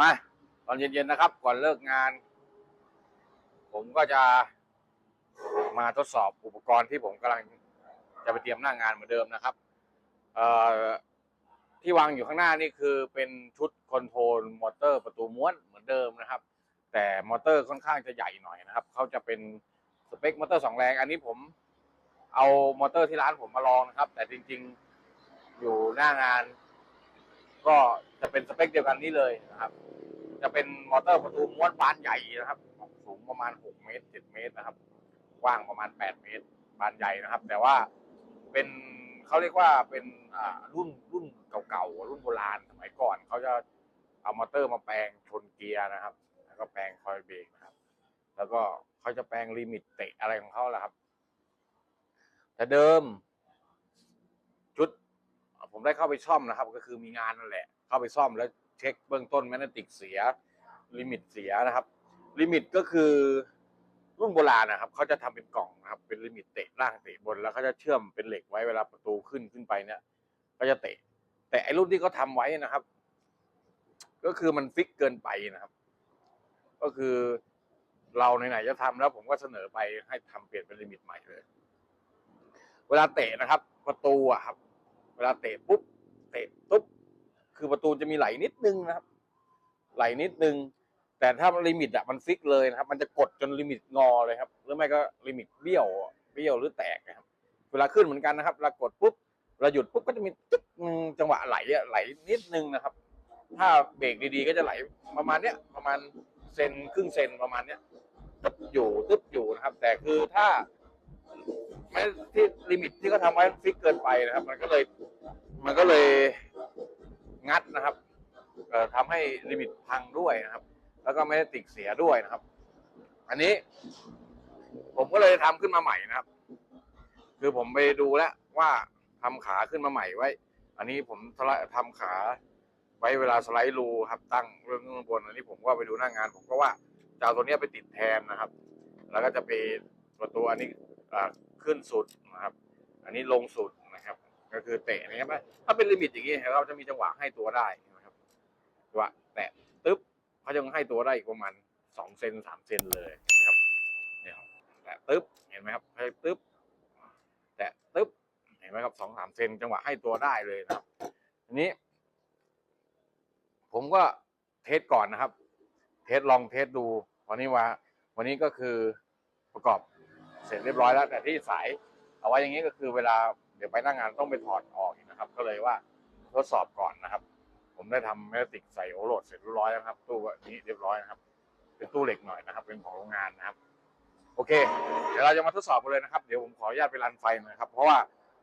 มาตอนเย็นๆนะครับ ก่อนเลิกงาน ผมก็จะมาทดสอบอุปกรณ์ที่ผมกำลังจะไปเตรียมหน้างานเหมือนเดิมนะครับที่วางอยู่ข้างหน้านี่คือเป็นชุดคอนโทรลมอเตอร์ประตูม้วนเหมือนเดิมนะครับ แต่มอเตอร์ค่อนข้างจะใหญ่หน่อยนะครับเขาจะเป็นสเปคมอเตอร์สองแรง อันนี้ผมเอามอเตอร์ที่ร้านผมมาลองนะครับ แต่จริง ๆอยู่หน้างาน ก็จะเป็นสเปคเดียวกันนี้เลยนะครับ จะเป็นมอเตอร์ประตูม้วนบานใหญ่นะครับ สูงประมาณ 6 เมตร 7 เมตรนะครับ กว้างประมาณ 8 เมตร บานใหญ่นะครับ แต่ว่าเป็นเขาเรียกว่าเป็นรุ่นรุ่นเก่าๆรุ่นโบราณสมัยก่อนเขาจะเอามอเตอร์มาแปลงชนเกียร์นะครับ แล้วก็แปลงคอยเบรกนะครับ แล้วก็เขาจะแปลงลิมิตเตะอะไรของเขาแหละครับ แต่เดิม ผมได้เข้าไปซ่อมนะครับ ก็คือมีงานนั่นแหละ เข้าไปซ่อมแล้วเช็คเบื้องต้นแมกนติกเสีย ลิมิตเสียนะครับ ลิมิตก็คือรุ่นโบราณนะครับเขาจะทำเป็นกล่องนะครับ เป็นลิมิตเตะล่างเตะบนแล้วเขาจะเชื่อมเป็นเหล็กไว้เวลาประตูขึ้นขึ้นไปเนี่ย ก็จะเตะ แต่ไอ้รุ่นที่เขาทาไว้นะครับ ก็คือมันฟิกเกินไปนะครับ ก็คือเราไหนๆจะทำแล้ว ผมก็เสนอไปให้ทำเปลี่ยนเป็นลิมิตใหม่เลย เวลาเตะนะครับ ประตูอะครับ เวลาเตะปุ๊บเตะปุ๊บคือประตูจะมีไหลนิดนึงนะครับ ไหลนิดนึง แต่ถ้าลิมิตอะมันฟิกเลยนะครับ มันจะกดจนลิมิตงอเลยครับ หรือไม่ก็ลิมิตเบี้ยวเบี้ยวหรือแตกนะครับ เวลาขึ้นเหมือนกันนะครับเวลากดปุ๊บเวลาหยุดปุ๊บก็จะมีตึ๊กจังหวะไหลอะไหลนิดนึงนะครับ ถ้าเบรกดีๆก็จะไหลประมาณเนี้ยประมาณเซนครึ่งเซนประมาณเนี้ยตึ๊บอยู่ตึ๊บอยู่นะครับ แต่คือถ้า ไม่ที่ลิมิตที่เขาทำไว้ฟิกเกินไปนะครับ มันก็เลย มันก็เลยงัดนะครับเอ่อทำให้ลิมิตพังด้วยนะครับ แล้วก็ไม่ได้ติดเสียด้วยนะครับ อันนี้ ผมก็เลยทำขึ้นมาใหม่นะครับ คือผมไปดูแล้วว่าทำขาขึ้นมาใหม่ไว้ อันนี้ผมสไลด์ทำขาไว้เวลาสไลด์รูครับตั้งเรื่องข้างบน อันนี้ผมก็ไปดูหน้างาน ผมก็ว่าจะเอาตัวเนี้ยไปติดแทนนะครับ แล้วก็จะไปประตูอันนี้ ขึ้นสุดนะครับ อันนี้ลงสุดนะครับ ก็คือเตะนะครับถ้าเป็นลิมิตอย่างนี้เราจะมีจังหวะให้ตัวได้นะครับจังหวะแตะตึ๊บเขาจะให้ตัวได้อีกประมาณสองเซนสามเซนเลยนะครับเนี่ยแตะตึ๊บเห็นไหมครับให้ตึ๊บแตะตึ๊บเห็นไหมครับสองสามเซนจังหวะให้ตัวได้เลยนะครับทีนี้ ผมก็เทสก่อนนะครับ เทสลองเทสดูวันนี้ว่า วันนี้ก็คือประกอบ เสร็จเรียบร้อยแล้ว แต่ที่สายเอาไว้อย่างนี้ก็คือเวลาเดี๋ยวไปหน้างงานต้องไปถอดออกอีกนะครับ ก็เลยว่าทดสอบก่อนนะครับ ผมได้ทำแมกติกใส่โอโหลดเสร็จเรียบร้อยแล้วครับ ตู้นี้เรียบร้อยนะครับ เป็นตู้เหล็กหน่อยนะครับ เป็นของโรงงานนะครับ โอเค เดี๋ยวเราจะมาทดสอบกันเลยนะครับ เดี๋ยวผมขออนุญาตไปรันไฟนะครับ เพราะว่า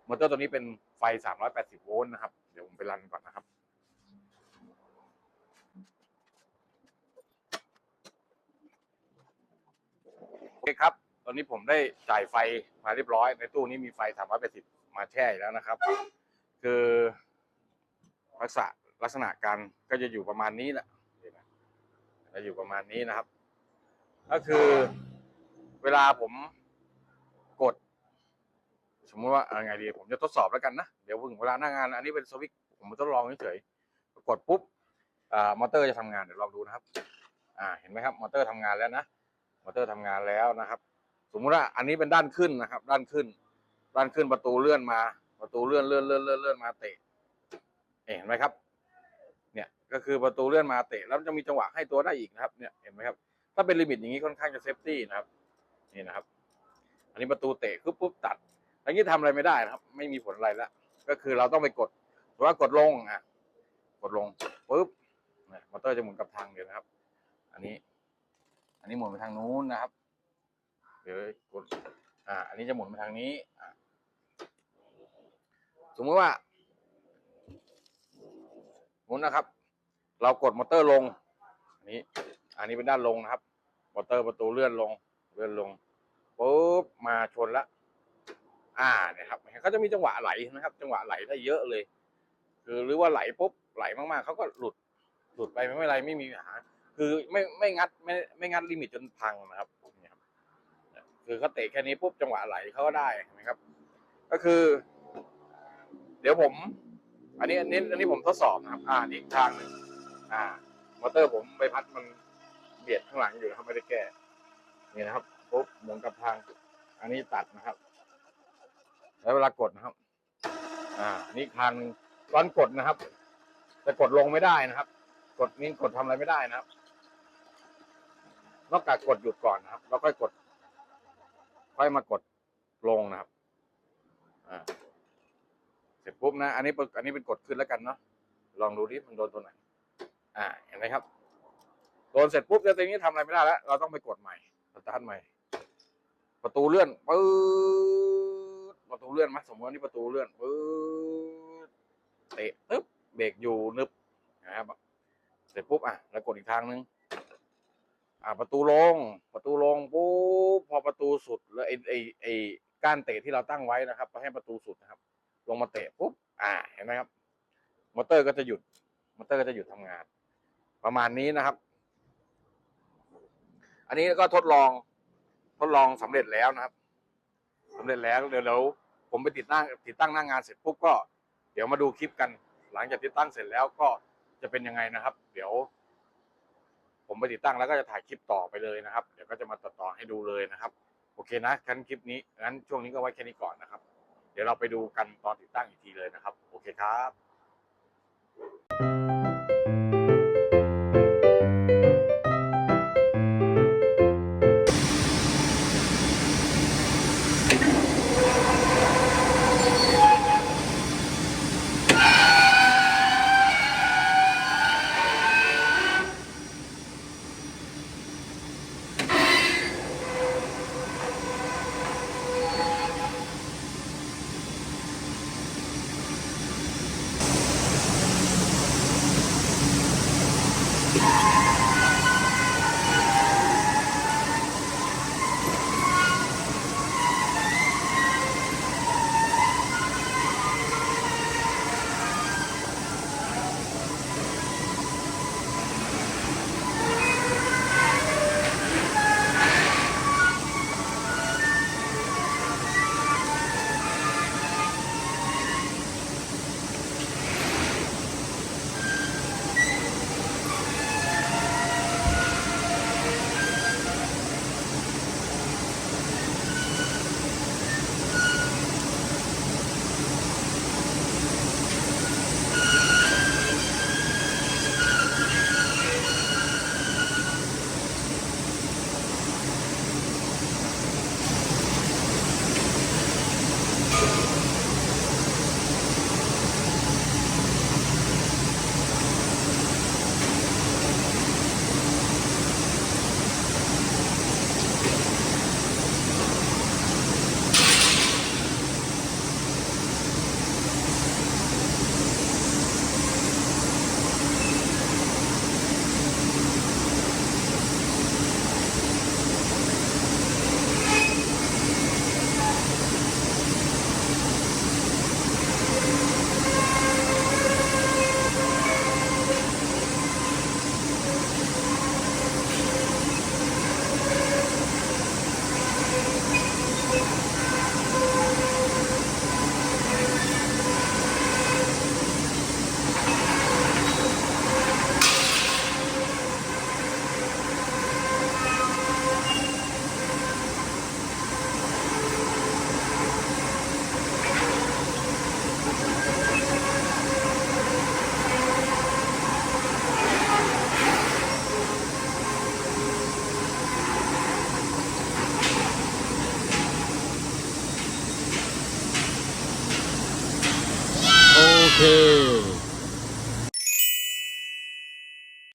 มอเตอร์ตัวนี้เป็นไฟ 380 โวลต์นะครับ เดี๋ยวผมไปรันก่อนนะครับโอเคครับ อนนี้ผมได้จ่ายไฟมาเรียบร้อย ในตู้นี้มีไฟ380มาแช่แล้วนะครับ คือลักษณะลักษณะการก็จะอยู่ประมาณนี้แหละจะอยู่ประมาณนี้นะครับ ก็คือเวลาผมกด สมมติว่าอะไรไงดี ผมจะทดสอบแล้วกันนะ เดี๋ยวถึงเวลาหน้างาน อันนี้เป็นสวิตช์ผมทดลองเฉยๆกดปุ๊บอ่ามอเตอร์จะทำงานเดี๋ยวลองดูนะครับ อ่า เห็นไหมครับ มอเตอร์ทำงานแล้วนะ มอเตอร์ทำงานแล้วนะครับ สมมุติว่าอันนี้เป็นด้านขึ้นนะครับ ด้านขึ้น ด้านขึ้นประตูเลื่อนมา ประตูเลื่อนเลื่อนเลื่อนเลื่อนเลื่อนมาเตะเห็นไหมครับ เนี่ยก็คือประตูเลื่อนมาเตะแล้วมันจะมีจังหวะให้ตัวได้อีกนะครับ เนี่ยเห็นไหมครับ ถ้าเป็นลิมิตอย่างนี้ค่อนข้างจะเซฟตี้นะครับนี่นะครับ อันนี้ประตูเตะปุ๊บปุ๊บตัดอย่างนี้ทำอะไรไม่ได้นะครับ ไม่มีผลอะไรแล้วก็คือเราต้องไปกดหรือว่ากดลงอะ กดลงปุ๊บเนี่ยมอเตอร์จะหมุนกับทางเดียวนะครับ อันนี้ อันนี้หมุนไปทางนู้นนะครับ เดี๋ยวกดอ่า อันนี้จะหมุนไปทางนี้สมมติว่าหมุนนะครับ เรากดมอเตอร์ลง อันนี้ อันนี้เป็นด้านลงนะครับ มอเตอร์ประตูเลื่อนลง เลื่อนลงปุ๊บมาชนละอ่าเนี่ยครับเขาจะมีจังหวะไหลนะครับ จังหวะไหลได้เยอะเลย คือหรือว่าไหลปุ๊บไหลมากๆเขาก็หลุดหลุดไปไม่เป็นไรไม่มีปัญหา คือไม่ไม่งัดไม่ไม่งัดลิมิตจนพังนะครับ คือเขาเตะแค่นี้ปุ๊บจังหวะไหลเขาก็ได้นะครับ ก็คือ เดี๋ยวผม อันนี้อันนี้อันนี้ผมทดสอบนะครับ อ่านี่อีกทางหนึ่งอ่ามอเตอร์ผมใบพัดมันเบียดข้างหลังอยู่นะครับไม่ได้แก้นี่นะครับปุ๊บหมุนกับทาง อันนี้ตัดนะครับ แล้วเวลากดนะครับ อ่า นี่ทางตอนกดนะครับจะกดลงไม่ได้นะครับ กดนี่กดทำอะไรไม่ได้นะครับนอกจากกดหยุดก่อนนะครับ แล้วค่อยกด ค่อยมากดลงนะครับอ่าเสร็จปุ๊บนะ อันนี้เป็นอันนี้เป็นกดขึ้นแล้วกันเนาะลองดูดิมันโดนตัวไหนอ่าเห็นไหมครับโดนเสร็จปุ๊บแล้วทีนี้ทำอะไรไม่ได้แล้ว เราต้องไปกดใหม่สตาร์ทใหม่ ประตูเลื่อนปื๊ดประตูเลื่อนไหมสมมติว่านี่ประตูเลื่อนปื๊ดเตะตึ๊บเบรกอยู่นึบนะครับเสร็จปุ๊บอะแล้วกดอีกทางนึง อ่าประตูลง ประตูลงปุ๊บพอประตูสุดแล้วไอ้ไอ้ไอ้ก้านเตะที่เราตั้งไว้นะครับไปให้ประตูสุดนะครับ ลงมาเตะปุ๊บอ่าเห็นไหมครับ มอเตอร์ก็จะหยุด มอเตอร์ก็จะหยุดทำงาน ประมาณนี้นะครับ อันนี้ก็ทดลองทดลองสำเร็จแล้วนะครับสำเร็จแล้วเดี๋ยวเดี๋ยวผมไปติดตั้งติดตั้งหน้างานเสร็จปุ๊บก็ เดี๋ยวมาดูคลิปกัน หลังจากติดตั้งเสร็จแล้วก็จะเป็นยังไงนะครับ เดี๋ยว ผมไปติดตั้งแล้วก็จะถ่ายคลิปต่อไปเลยนะครับ เดี๋ยวก็จะมาตัดต่อให้ดูเลยนะครับ โอเคนะงั้นคลิปนี้งั้นช่วงนี้ก็ไว้แค่นี้ก่อนนะครับ เดี๋ยวเราไปดูกันตอนติดตั้งอีกทีเลยนะครับ โอเคครับ